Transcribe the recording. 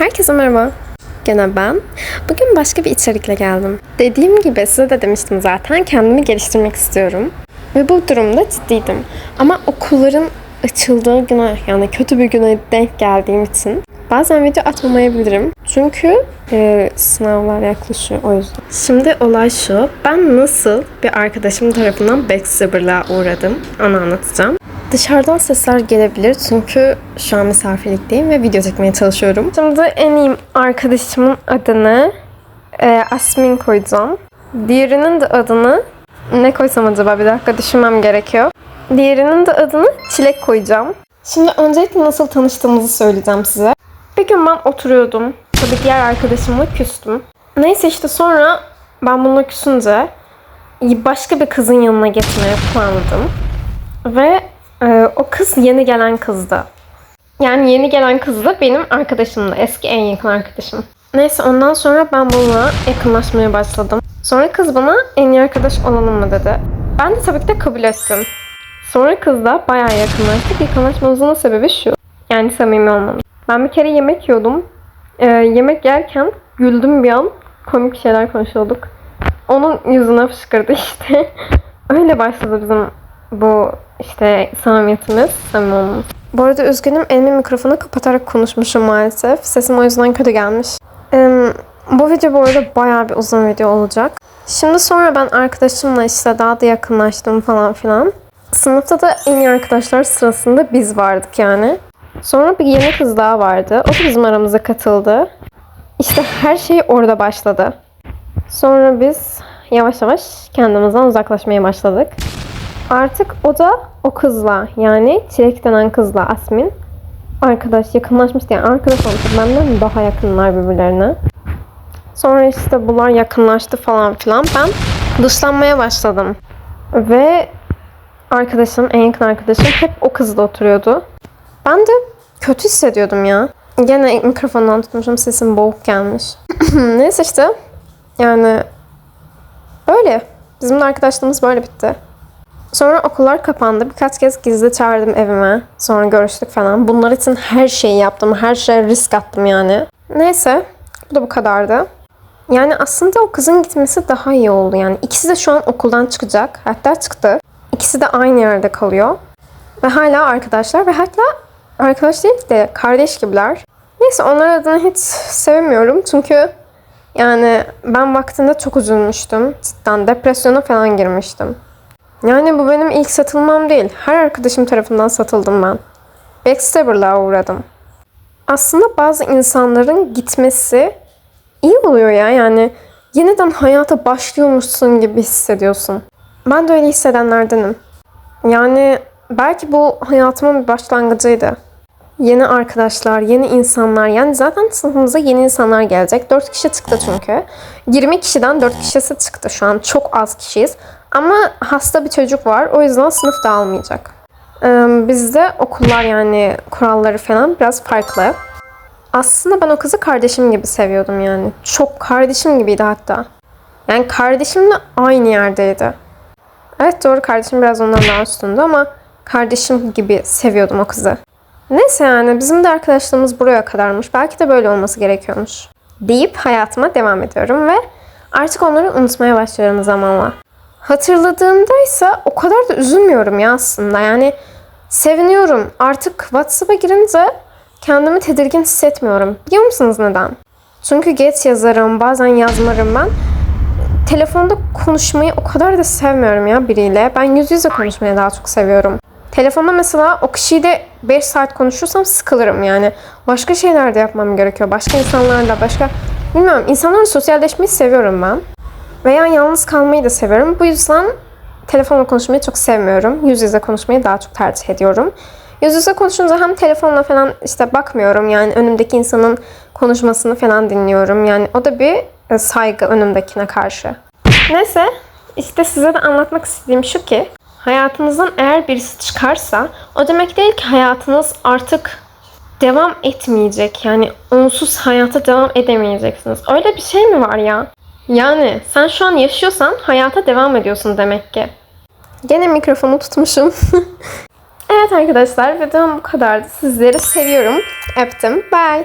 Herkese merhaba. Gene ben. Bugün başka bir içerikle geldim. Dediğim gibi size de demiştim zaten kendimi geliştirmek istiyorum. Ve bu durumda ciddiydim. Ama okulların açıldığı güne yani kötü bir güne denk geldiğim için bazen video atmamayabilirim. Çünkü e, sınavlar yaklaşıyor o yüzden. Şimdi olay şu. Ben nasıl bir arkadaşım tarafından backstabber'lığa uğradım onu anlatacağım. Dışarıdan sesler gelebilir çünkü şu an misafirlikteyim ve video çekmeye çalışıyorum. Şimdi en iyi arkadaşımın adını e, Asmin koyacağım. Diğerinin de adını ne koysam acaba bir dakika düşünmem gerekiyor. Diğerinin de adını Çilek koyacağım. Şimdi öncelikle nasıl tanıştığımızı söyleyeceğim size. Bir gün ben oturuyordum. Tabii diğer arkadaşımla küstüm. Neyse işte sonra ben bununla küsünce başka bir kızın yanına gitmeye planladım. Ve ee, o kız yeni gelen kızdı. Yani yeni gelen kız da benim arkadaşımdı. Eski en yakın arkadaşım. Neyse ondan sonra ben bununla yakınlaşmaya başladım. Sonra kız bana en iyi arkadaş olalım mı dedi. Ben de tabii ki de kabul ettim. Sonra kızla bayağı yakınlaştık. Yakınlaşmamızın sebebi şu. Yani samimi olmamız. Ben bir kere yemek yiyordum. Ee, yemek yerken güldüm bir an. Komik şeyler konuşuyorduk. Onun yüzüne fışkırdı işte. Öyle başladı bizim bu işte samimiyetimiz, samimi olmamız. Bu arada üzgünüm elimi mikrofonu kapatarak konuşmuşum maalesef. Sesim o yüzden kötü gelmiş. Ee, bu video bu arada bayağı bir uzun video olacak. Şimdi sonra ben arkadaşımla işte daha da yakınlaştım falan filan. Sınıfta da en iyi arkadaşlar sırasında biz vardık yani. Sonra bir yeni kız daha vardı. O da bizim aramıza katıldı. İşte her şey orada başladı. Sonra biz yavaş yavaş kendimizden uzaklaşmaya başladık. Artık o da o kızla yani Çilek denen kızla Asmin arkadaş yakınlaşmıştı yani arkadaş olmuştu. Benden daha yakınlar birbirlerine. Sonra işte bunlar yakınlaştı falan filan. Ben dışlanmaya başladım. Ve arkadaşım, en yakın arkadaşım hep o kızla oturuyordu. Ben de kötü hissediyordum ya. Gene mikrofondan tutmuşum sesim boğuk gelmiş. Neyse işte yani böyle. Bizim de arkadaşlığımız böyle bitti. Sonra okullar kapandı. Birkaç kez gizli çağırdım evime. Sonra görüştük falan. Bunlar için her şeyi yaptım. Her şeye risk attım yani. Neyse. Bu da bu kadardı. Yani aslında o kızın gitmesi daha iyi oldu. Yani ikisi de şu an okuldan çıkacak. Hatta çıktı. İkisi de aynı yerde kalıyor. Ve hala arkadaşlar ve hatta arkadaş değil de kardeş gibiler. Neyse onlar adına hiç sevmiyorum. Çünkü yani ben vaktinde çok üzülmüştüm. Cidden depresyona falan girmiştim. Yani bu benim ilk satılmam değil. Her arkadaşım tarafından satıldım ben. Backstabber'lığa uğradım. Aslında bazı insanların gitmesi iyi oluyor ya. Yani yeniden hayata başlıyormuşsun gibi hissediyorsun. Ben de öyle hissedenlerdenim. Yani belki bu hayatımın bir başlangıcıydı. Yeni arkadaşlar, yeni insanlar. Yani zaten sınıfımıza yeni insanlar gelecek. 4 kişi çıktı çünkü. 20 kişiden 4 kişisi çıktı şu an. Çok az kişiyiz. Ama hasta bir çocuk var. O yüzden sınıf dağılmayacak. Ee, bizde okullar yani kuralları falan biraz farklı. Aslında ben o kızı kardeşim gibi seviyordum yani. Çok kardeşim gibiydi hatta. Yani kardeşimle aynı yerdeydi. Evet doğru kardeşim biraz ondan daha üstündü ama kardeşim gibi seviyordum o kızı. Neyse yani bizim de arkadaşlığımız buraya kadarmış. Belki de böyle olması gerekiyormuş. Deyip hayatıma devam ediyorum ve artık onları unutmaya başlıyorum zamanla. Hatırladığımda ise o kadar da üzülmüyorum ya aslında. Yani seviniyorum. Artık WhatsApp'a girince kendimi tedirgin hissetmiyorum. Biliyor musunuz neden? Çünkü geç yazarım, bazen yazmarım ben. Telefonda konuşmayı o kadar da sevmiyorum ya biriyle. Ben yüz yüze konuşmayı daha çok seviyorum. Telefonda mesela o kişiyle 5 saat konuşursam sıkılırım yani. Başka şeyler de yapmam gerekiyor. Başka insanlarla, başka... Bilmiyorum, insanlarla sosyalleşmeyi seviyorum ben. Veya yalnız kalmayı da seviyorum. Bu yüzden telefonla konuşmayı çok sevmiyorum. Yüz yüze konuşmayı daha çok tercih ediyorum. Yüz yüze konuşunca hem telefonla falan işte bakmıyorum. Yani önümdeki insanın konuşmasını falan dinliyorum. Yani o da bir e, saygı önümdekine karşı. Neyse işte size de anlatmak istediğim şu ki hayatınızdan eğer birisi çıkarsa o demek değil ki hayatınız artık devam etmeyecek. Yani onsuz hayata devam edemeyeceksiniz. Öyle bir şey mi var ya? Yani sen şu an yaşıyorsan hayata devam ediyorsun demek ki. Gene mikrofonu tutmuşum. evet arkadaşlar videom bu kadardı. Sizleri seviyorum. Öptüm. Bye.